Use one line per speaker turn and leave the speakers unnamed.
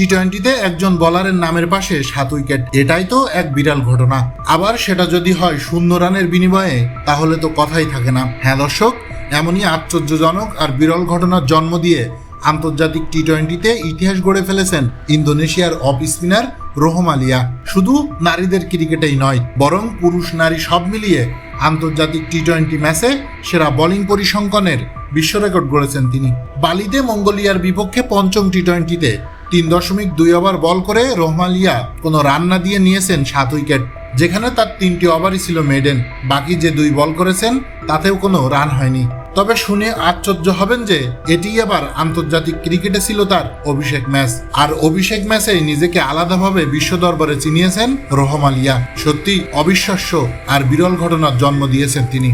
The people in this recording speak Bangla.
টি টোয়েন্টিতে একজন বলারের নামের পাশে সাত উইকেট এটাই তো এক বিরাল ঘটনা। আবার সেটা যদি হয় শূন্য রানের বিনিময়ে, তাহলে তো কথাই থাকে না। হ্যাঁ দর্শক, এমনই আশ্চর্যজনক আর বিরল ঘটনার জন্ম দিয়ে আন্তর্জাতিক টি টোয়েন্টিতে ইতিহাস গড়ে ফেলেছেন ইন্দোনেশিয়ার অফ স্পিনার রোহম আলিয়া। শুধু নারীদের ক্রিকেটেই নয়, বরং পুরুষ নারী সব মিলিয়ে আন্তর্জাতিক টি টোয়েন্টি ম্যাচে সেরা বোলিং পরিসংখ্যানের বিশ্ব রেকর্ড গড়েছেন তিনি। বালিতে মঙ্গোলিয়ার বিপক্ষে পঞ্চম টি টোয়েন্টিতে তিন দশমিক দুই ওভার বল করে রহমালিয়া কোনো রান না দিয়ে নিয়েছেন সাত উইকেট, যেখানে তার তিনটি ওভারই ছিল মেডেন। বাকি যে দুই বল করেছেন, তাতেও কোনো রান হয়নি। তবে শুনে আশ্চর্য হবেন যে এটি আবার আন্তর্জাতিক ক্রিকেটে ছিল তার অভিষেক ম্যাচ। আর অভিষেক ম্যাচে নিজেকে আলাদাভাবে বিশ্ব দরবারে চিনিয়েছেন রহমালিয়া সত্যি অবিশ্বাস্য আর বিরল ঘটনার জন্ম দিয়েছেন তিনি।